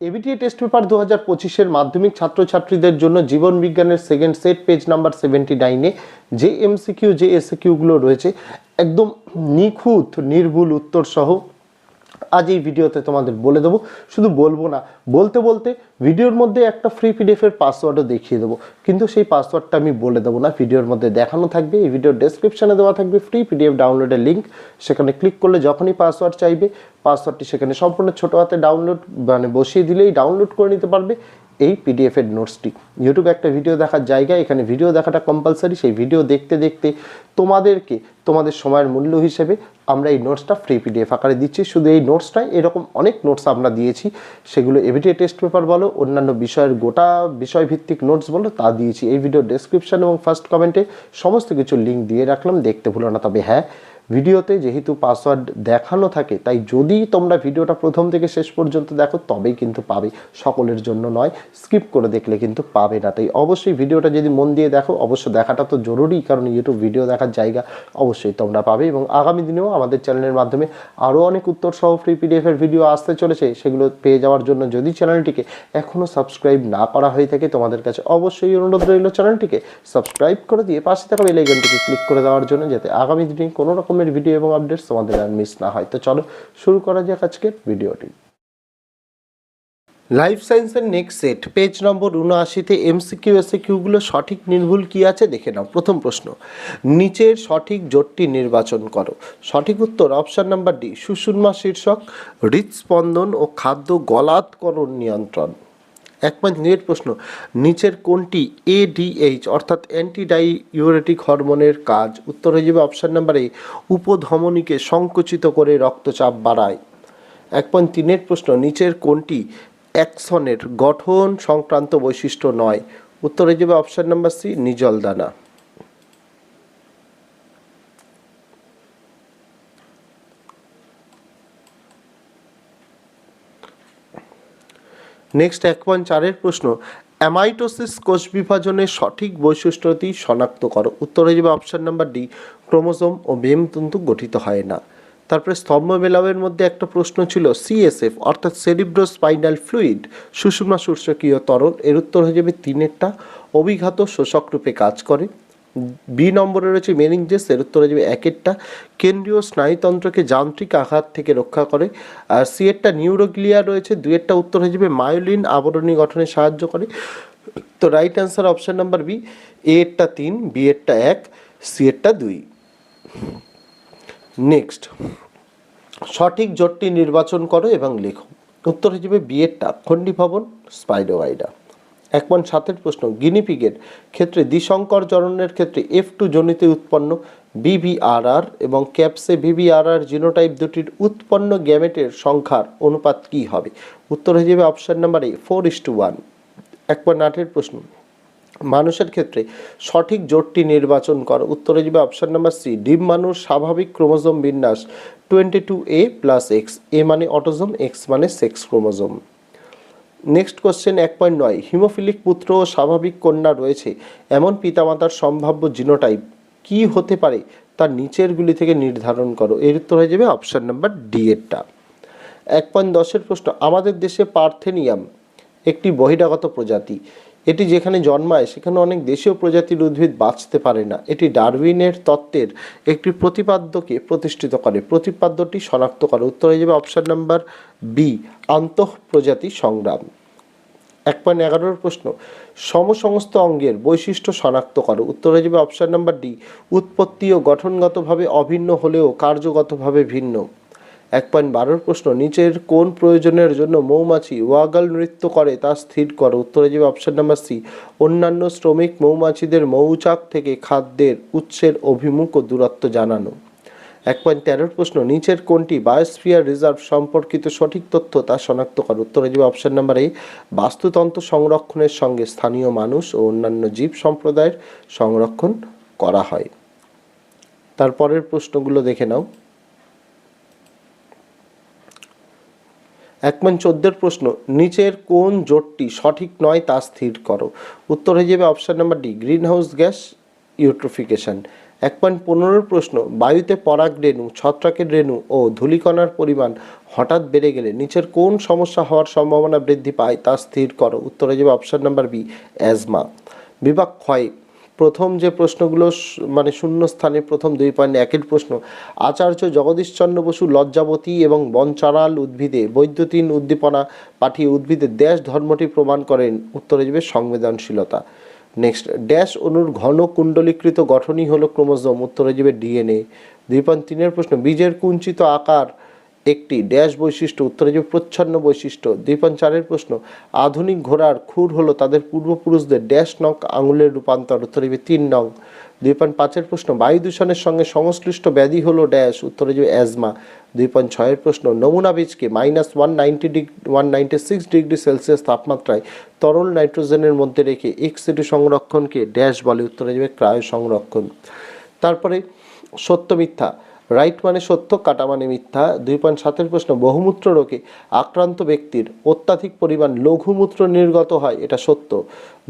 ABTA test paper দু হাজার পঁচিশের মাধ্যমিক ছাত্রছাত্রীদের জন্য জীবন বিজ্ঞানের second set page number seventy নাইনে যে এমসিকিউ যে এসিকিউগুলো রয়েছে। একদম নিখুঁত, নির্ভুল উত্তর সহ আজ এই ভিডিওতে তোমাদের বলে দেবো। শুধু বলব না, বলতে বলতে ভিডিওর মধ্যে একটা ফ্রি পিডিএফের পাসওয়ার্ডও দেখিয়ে দেবো। কিন্তু সেই পাসওয়ার্ডটা আমি বলে দেবো না, ভিডিওর মধ্যে দেখানো থাকবে। এই ভিডিওর ডেসক্রিপশানে দেওয়া থাকবে ফ্রি পিডিএফ ডাউনলোডের লিঙ্ক সেখানে ক্লিক করলে যখনই পাসওয়ার্ড চাইবে পাসওয়ার্ডটি সেখানে সম্পূর্ণ ছোটো হাতে ডাউনলোড মানে বসিয়ে দিলেই ডাউনলোড করে নিতে পারবে। এই পিডিএফের নোটসটি ইউটিউবে একটা ভিডিও দেখার জায়গা, এখানে ভিডিও দেখাটা কম্পালসারি সেই ভিডিও দেখতে দেখতে তোমাদেরকে, তোমাদের সময়ের মূল্য হিসেবে আমরা এই নোটসটা ফ্রি পিডিএফ আকারে দিচ্ছি। শুধু এই নোটসটাই এরকম অনেক নোটস আমরা দিয়েছি। সেগুলো এভিটিএ টেস্ট পেপার বলো, অন্যান্য বিষয়ের গোটা বিষয়ভিত্তিক নোটস বলো, তা দিয়েছি। এই ভিডিও ডেসক্রিপশন এবং ফার্স্ট কমেন্টে সমস্ত কিছু লিঙ্ক দিয়ে রাখলাম। দেখতে ভুলো না তবে হ্যাঁ ভিডিওতে যেহেতু পাসওয়ার্ড দেখানো থাকে, তাই যদি তোমরা ভিডিওটা প্রথম থেকে শেষ পর্যন্ত দেখো, তবেই কিন্তু পাবে। সকলের জন্য নয় স্কিপ করে দেখলে কিন্তু পাবে না। তাই অবশ্যই ভিডিওটা যদি মন দিয়ে দেখো অবশ্য দেখাটা তো জরুরি, কারণ ইউটিউব ভিডিও দেখার জায়গা অবশ্যই তোমরা পাবে। এবং আগামী দিনেও আমাদের চ্যানেলের মাধ্যমে আরও অনেক উত্তর সহ ফ্রি পিডিএফের ভিডিও আসতে চলেছে, সেগুলো পেয়ে যাওয়ার জন্য যদি চ্যানেলটিকে এখনও সাবস্ক্রাইব না করা হয়ে থাকে, তোমাদের কাছে অবশ্যই অনুরোধ রইল চ্যানেলটিকে সাবস্ক্রাইব করে দিয়ে পাশে থাকা বেল আইকনটিকে ক্লিক করে দেওয়ার জন্য, যাতে আগামী দিনে কোনো রকমের ভিডিও এবং আপডেটস তোমাদের আর মিস না হয়। তো চলো শুরু করা যাক আজকের ভিডিওটি লাইফ সায়েন্সের নেক্সট সেট পেজ নম্বর উনআশিতে এমসিকিউ এসিকিউগুলো সঠিক, নির্ভুল কি আছে দেখে নাও। প্রথম প্রশ্ন, নিচের সঠিক জোটটি নির্বাচন করো। সঠিক উত্তর অপশন নাম্বার ডি সুষুম্না শীর্ষক হৃদস্পন্দন ও খাদ্য গলাৎকরণ নিয়ন্ত্রণ। এক পয়েন্ট নিয়ের প্রশ্ন, নিচের কোনটি এডিএইচ অর্থাৎ অ্যান্টিডাইউরেটিক হরমোনের কাজ? উত্তর হয়ে যাবে অপশান নাম্বার এ উপধমনীকে সংকুচিত করে রক্তচাপ বাড়ায়। এক পয়েন্ট তিনের প্রশ্ন, নিচের কোনটি অ্যাক্সনের গঠন সংক্রান্ত বৈশিষ্ট্য নয়? উত্তর হয়ে যাবে অপশান নাম্বার সি নিজল দানা। নেক্সট এক পয়েন্ট চারের প্রশ্ন অ্যামাইটোসিস কোষ বিভাজনের সঠিক বৈশিষ্ট্যটি শনাক্ত করো। উত্তর যাবে অপশান নাম্বার ডি ক্রোমোজোম ও বেমতন্তু গঠিত হয় না। তারপরে স্তম্ভ মেলাওয়ের মধ্যে একটা প্রশ্ন ছিল সিএসএফ অর্থাৎ সেরিব্রো স্পাইনাল ফ্লুইড সুষুম্না শোষকীয় তরল এর উত্তর হয়ে যাবে তিনেরটা। অভিঘাত শোষক রূপে কাজ করে। বি নম্বরে রয়েছে মেনিনজেস এর উত্তর যাবে একেরটা কেন্দ্রীয় স্নায়ুতন্ত্রকে যান্ত্রিক আঘাত থেকে রক্ষা করে। আর সি এরটা নিউরোগ্লিয়া রয়েছে দুয়েরটা উত্তর হয়ে যাবে মায়োলিন, আবরণী গঠনে সাহায্য করে। তো right answer option number B এ এরটা তিন বি এরটা এক সি এরটা দুই। নেক্সট সঠিক জোটটি নির্বাচন করো এবং লেখো। উত্তর হয়ে যাবে বিয়েরটা খণ্ডী ভবন স্পাইডোয়াইডা এক পয়েন্ট সাতের প্রশ্ন গিনিপিগের ক্ষেত্রে দ্বিশঙ্কর জননের ক্ষেত্রে এফ টু জনিতে উৎপন্ন বিভিআরআর এবং ক্যাপসে ভিভিআরআর জিনোটাইপ দুটির উৎপন্ন গ্যামেটের সংখ্যার অনুপাত কী হবে? উত্তর হয়ে যাবে option number A four is to one এক পয়েন্ট আটের প্রশ্ন, মানুষের ক্ষেত্রে সঠিক জোটটি নির্বাচন কর। উত্তরে যাবে অপশান নাম্বার সি ডিম মানুষ স্বাভাবিক ক্রোমোজোম বিন্যাস twenty two A plus X A মানে অটোজোম এক্স মানে সেক্স ক্রোমোজোম। নেক্সট কোশ্চেন এক পয়েন্ট নয়। হিমোফিলিক পুত্র ও স্বাভাবিক কন্যা রয়েছে। এমন পিতামাতার সম্ভাব্য জিনোটাইপ কি হতে পারে? তার নিচেরগুলি থেকে নির্ধারণ করো। এর উত্তর হয়ে যাবে অপশান নাম্বার ডি এরটা। এক পয়েন্ট দশের প্রশ্ন, আমাদের দেশে পার্থেনিয়াম একটি বহিরাগত প্রজাতি। এটি যেখানে জন্মায়, সেখানে অনেক দেশীয় প্রজাতির উদ্ভিদ বাঁচতে পারে না। এটি ডারউইনের তত্ত্বের একটি প্রতিপাদ্যকে প্রতিষ্ঠিত করে। প্রতিপাদ্যটি শনাক্ত করে। উত্তর হয়ে যাবে অপশন নাম্বার বি আন্তঃ প্রজাতি সংগ্রাম। এক পয়েন্ট এগারোর প্রশ্ন, সমসমস্ত অঙ্গের বৈশিষ্ট্য শনাক্ত করো। উত্তর হয়ে যাবে অপশন নাম্বার ডি উৎপত্তি ও গঠনগতভাবে অভিন্ন হলেও কার্যগতভাবে ভিন্ন। এক পয়েন্ট বারোর প্রশ্ন, নিচের কোন প্রয়োজনের জন্য মৌমাছি ওয়াগাল নৃত্য করে তা স্থির করো? উত্তরে যাবে অপশন নাম্বার সি, অন্যান্য শ্রমিক মৌমাছিদের মৌচাক থেকে খাদ্যের উৎসের অভিমুখ ও দূরত্ব জানানো। এক পয়েন্ট তেরোর প্রশ্ন, নিচের কোনটি বায়োস্ফিয়ার রিজার্ভ সম্পর্কিত সঠিক তথ্য তা শনাক্ত করো? উত্তরে যাবে অপশন নাম্বার এ, বাস্তুতন্ত্র সংরক্ষণের সঙ্গে স্থানীয় মানুষ ও অন্যান্য জীব সম্প্রদায়ের সংরক্ষণ করা হয়। তারপরের প্রশ্নগুলো দেখে নাও। এক মান চোদ্দের প্রশ্ন, নিচের কোন জোটটি সঠিক নয় তা স্থির করো। উত্তর হয়ে যাবে option number D green house gas eutrophication এক পয়েন্ট পনেরোর প্রশ্ন, বায়ুতে পরাগ রেণু, ছত্রাকের রেণু ও ধূলিকণার পরিমাণ হঠাৎ বেড়ে গেলে নিচের কোন সমস্যা হওয়ার সম্ভাবনা বৃদ্ধি পায় তা স্থির করো। উত্তরে যাবে অপশান নাম্বার বি অ্যাজমা বিভাগ ক্ষয় প্রথম যে প্রশ্নগুলো মানে শূন্য স্থানে প্রথম দুই পয়েন্ট একের প্রশ্ন, আচার্য জগদীশচন্দ্র বসু লজ্জাবতী এবং বনচারাল উদ্ভিদে বৈদ্যুতিন উদ্দীপনা পাঠিয়ে উদ্ভিদের দেশ ধর্মটি প্রমাণ করেন, উত্তরে যাবে সংবেদনশীলতা। নেক্সট, ড্যাশ অণুর ঘন কুণ্ডলীকৃত গঠনই হলো ক্রোমোজোম, উত্তরে যাবে ডিএনএ। দুই পয়েন্ট তিনের প্রশ্ন, বীজের কুঞ্চিত আকার একটি ড্যাশ বৈশিষ্ট্য, উত্তরে যে প্রচ্ছন্ন বৈশিষ্ট্য দুই চারের প্রশ্ন, আধুনিক ঘোড়ার খুর হলো তাদের পূর্বপুরুষদের ড্যাশ নং আঙুলের রূপান্তর, উত্তরে যাবে তিন নং। দুই পাঁচের প্রশ্ন, বায়ু দূষণের সঙ্গে সংশ্লিষ্ট ব্যাধি হলো ড্যাশ, উত্তরে যাবে অ্যাজমা। দুই ছয়ের প্রশ্ন, নমুনা বীজকে minus one ninety degree one ninety six degree Celsius তাপমাত্রায় তরল নাইট্রোজেনের মধ্যে রেখে এক্সিডি সংরক্ষণকে ড্যাশ বলে, উত্তরে যাবে ক্রায় সংরক্ষণ তারপরে সত্য মিথ্যা রাইট মানে সত্য, কাটা মানে মিথ্যা। দুই পয়েন্ট সাতের প্রশ্ন, বহুমূত্র রোগে আক্রান্ত ব্যক্তির অত্যাধিক পরিমাণ লঘুমূত্র নির্গত হয়, এটা সত্য।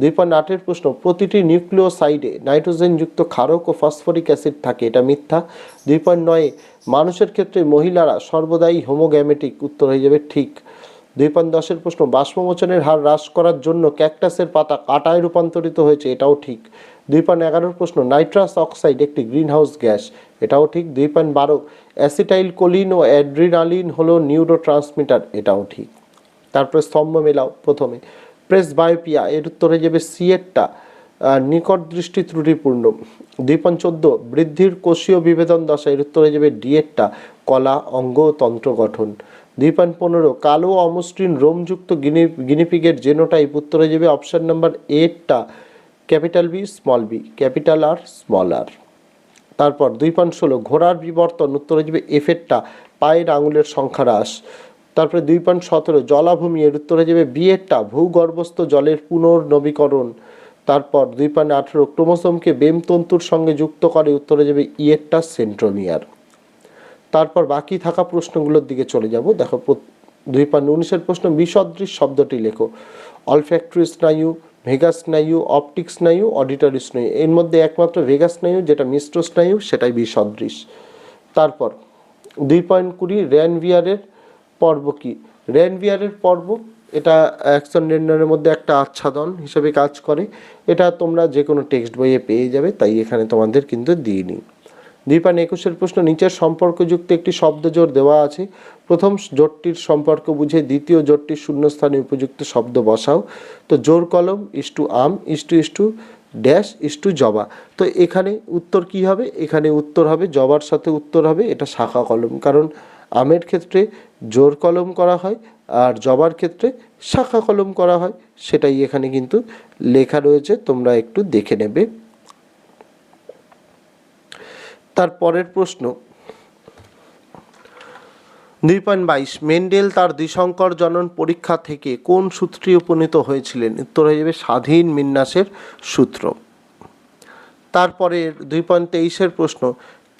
দুই পয়েন্ট আটের প্রশ্ন, প্রতিটি নিউক্লিওসাইডে নাইট্রোজেনযুক্ত ক্ষারক ও ফসফরিক অ্যাসিড থাকে, এটা মিথ্যা। দুই পয়েন্ট নয়ে, মানুষের ক্ষেত্রে মহিলারা সর্বদাই হোমোগ্যামেটিক, উত্তর হয়ে যাবে ঠিক। দুই পয়েন্ট দশের প্রশ্ন, বাষ্পমোচনের হার হ্রাস করার জন্য ক্যাকটাসের পাতা কাটায় রূপান্তরিত হয়েছে, এটাও ঠিক। দুই পয়েন্ট এগারোর প্রশ্ন, নাইট্রাস অক্সাইড একটি গ্রিনহাউস গ্যাস, এটাও ঠিক। দুই পয়েন্ট বারো অ্যাসিটাইল কোলিন ও অ্যাড্রিনালিন হলো নিউরো ট্রান্সমিটার এটাও ঠিক। তারপরে স্তম্ভ মেলাও প্রথমে। প্রেস বায়োপিয়া, এর উত্তরে যাবে সিয়েরটা নিকট দৃষ্টি ত্রুটিপূর্ণ। দুই পয়েন্ট চোদ্দ, বৃদ্ধির কোষীয় বিভেদন দশা, এর উত্তরে যাবে ডিএটটা, কলা, অঙ্গ, তন্ত্র গঠন। দুই পয়েন্ট পনেরো। কালো অমসৃণ রোমযুক্ত গিনি, গিনিপিগের জেনোটাইপ উত্তরে যাবে option number এইটটা capital B, small B, capital R small R. তারপর দুই পয়েন্ট ষোলো, ঘোড়ার বিবর্তন উত্তরে যাবে এফেরটা পায়ের আঙুলের সংখ্যা হ্রাস তারপরে দুই পয়েন্ট সতেরো, জলাভূমি এর উত্তরে যাবে বিয়েরটা ভূগর্ভস্থ জলের পুনর্নবীকরণ। তারপর দুই পয়েন্ট আঠেরো ক্রোমোসোমকে বেমতন্তুর সঙ্গে যুক্ত করে উত্তরে যাবে ইয়েরটা সেন্ট্রোমিয়ার। তারপর বাকি থাকা প্রশ্নগুলোর দিকে চলে যাব। দেখো দুই পয়েন্ট উনিশের প্রশ্ন, বিসদৃশ শব্দটি লেখো। অলফ্যাক্টরি স্নায়ু ভেগা স্নায়ু, অপটিক স্নায়ু, অডিটরি স্নায়ু। এর মধ্যে একমাত্র ভেগা স্নায়ু, যেটা মিশ্র স্নায়ু, সেটাই বিসদৃশ। তারপর, দুই পয়েন্ট কুড়ি, র্যানভিয়ারের পর্ব কি? র্যানভিয়ারের পর্ব, এটা অ্যাকশন নির্ণয়ের মধ্যে একটা আচ্ছাদন হিসেবে কাজ করে। এটা তোমরা যে কোনো টেক্সট বইয়ে পেয়ে যাবে, তাই এখানে তোমাদের কিন্তু দিইনি। দুই পয়েন্ট একুশের প্রশ্ন, নিচের সম্পর্কযুক্ত একটি শব্দ জোর দেওয়া আছে। প্রথম জোটটির সম্পর্ক বুঝে দ্বিতীয় জোটটির শূন্যস্থানে উপযুক্ত শব্দ বসাও। তো জোর কলম, is to um, is to is to dash, is to জবা। তো এখানে উত্তর কি হবে? এখানে উত্তর হবে, জবার সাথে উত্তর হবে, এটা শাখা কলম। কারণ আমের ক্ষেত্রে জোর কলম করা হয় আর জবার ক্ষেত্রে শাখা কলম করা হয়, সেটাই এখানে কিন্তু লেখা রয়েছে, তোমরা একটু দেখে নেবে। তার পরের প্রশ্ন। দুই পয়েন্ট বাইশ, মেন্ডেল তার দ্বিশঙ্কর জনন পরীক্ষা থেকে কোন সূত্রে উপনীত হয়েছিলেন? উত্তর হয়ে যাবে স্বাধীন বিন্যাসের সূত্র। তারপরে দুই পয়েন্ট তেইশের প্রশ্ন,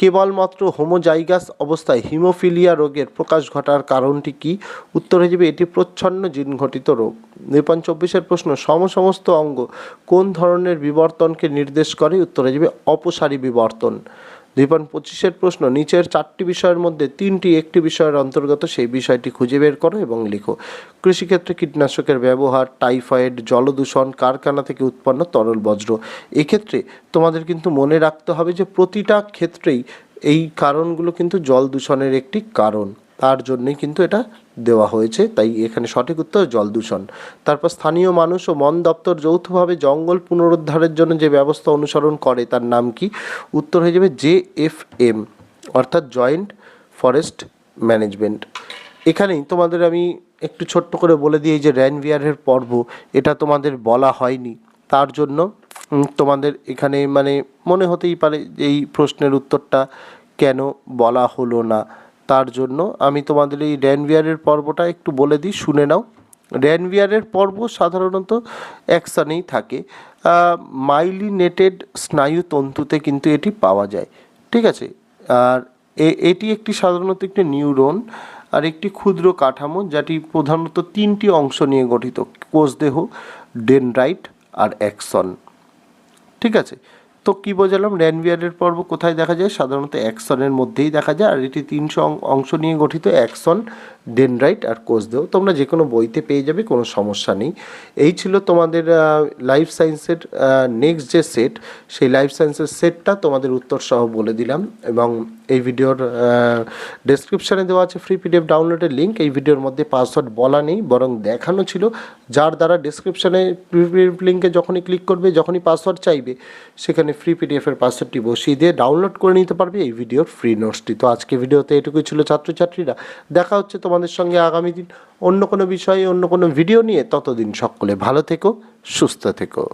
কেবলমাত্র হোমোজাইগাস অবস্থায় হিমোফিলিয়া রোগের প্রকাশ ঘটার কারণটি কি? উত্তর হয়ে যাবে এটি প্রচ্ছন্ন জিনঘটিত রোগ। দুই পয়েন্ট চব্বিশের প্রশ্ন, সমসমস্ত অঙ্গ কোন ধরনের বিবর্তনকে নির্দেশ করে? উত্তর হয়ে যাবে অপসারী বিবর্তন। দুই পয়েন্ট পঁচিশের প্রশ্ন, নিচের চারটি বিষয়ের মধ্যে তিনটি একটি বিষয়ের অন্তর্গত, সেই বিষয়টি খুঁজে বের করো এবং লিখো। কৃষিক্ষেত্রে কীটনাশকের ব্যবহার, টাইফয়েড, জলদূষণ, কারখানা থেকে উৎপন্ন তরল বজ্র এক্ষেত্রে তোমাদের কিন্তু মনে রাখতে হবে যে প্রতিটা ক্ষেত্রেই এই কারণগুলো কিন্তু জল দূষণের একটি কারণ। তার জন্যই কিন্তু এটা দেওয়া হয়েছে। তাই এখানে সঠিক উত্তর, জল দূষণ। তারপর স্থানীয় মানুষ ও বন দপ্তর যৌথভাবে জঙ্গল পুনরুদ্ধারের জন্য যে ব্যবস্থা অনুসরণ করে, তার নাম কি? উত্তর হয়ে যাবে জে এফ এম, অর্থাৎ জয়েন্ট ফরেস্ট ম্যানেজমেন্ট। এখানেই তোমাদের আমি একটু ছোট্ট করে বলে দিই যে র্যানভিয়ারের পর্ব, এটা তোমাদের বলা হয়নি। তার জন্য তোমাদের এখানে মানে মনে হতেই পারে যে এই প্রশ্নের উত্তরটা কেন বলা হলো না। তার জন্য আমি তোমাদের এই র্যানভিয়ারের পর্বটা একটু বলে দিই, শুনে নাও। র্যানভিয়ারের পর্ব সাধারণত অ্যাকশানেই থাকে। মাইলিনেটেড স্নায়ু তন্তুতে কিন্তু এটি পাওয়া যায়, ঠিক আছে? আর এটি একটি সাধারণত একটি নিউরন আর একটি ক্ষুদ্র কাঠামো, যেটি প্রধানত তিনটি অংশ নিয়ে গঠিত, কোষদেহ, ডেনড্রাইট আর অ্যাক্সন, ঠিক আছে? তো কি বোঝালাম? র্যানভিয়ারের পর্ব কোথায় দেখা যায়? সাধারণত অ্যাকসনের মধ্যেই দেখা যায়। আর এটি তিনশো অংশ নিয়ে গঠিত অ্যাকশন ডেনরাইট আর কোষদেহ তোমরা যে কোনো বইতে পেয়ে যাবে, কোনো সমস্যা নেই। এই ছিল তোমাদের লাইফ সায়েন্সের নেক্সট যে সেট সেই লাইফ সায়েন্সের সেটটা তোমাদের উত্তর সহ বলে দিলাম। এবং এই ভিডিওর ডেসক্রিপশানে দেওয়া আছে ফ্রি পিডিএফ ডাউনলোডের লিঙ্ক এই ভিডিওর মধ্যে পাসওয়ার্ড বলা নেই, বরং দেখানো ছিল। যার দ্বারা ডেসক্রিপশানে লিঙ্কে যখনই ক্লিক করবে, যখনই পাসওয়ার্ড চাইবে, সেখানে ফ্রি পিডিএফের পাসওয়ার্ডটি বসিয়ে দিয়ে ডাউনলোড করে নিতে পারবে এই ভিডিওর ফ্রি নোটসটি তো আজকে ভিডিওতে এটুকুই ছিল ছাত্রছাত্রীরা। দেখা হচ্ছে তোমাদের সঙ্গে আগামী দিন অন্য কোনো বিষয়ে, অন্য কোনো ভিডিও নিয়ে। ততদিন সকলে ভালো থেকো, সুস্থ থেকো।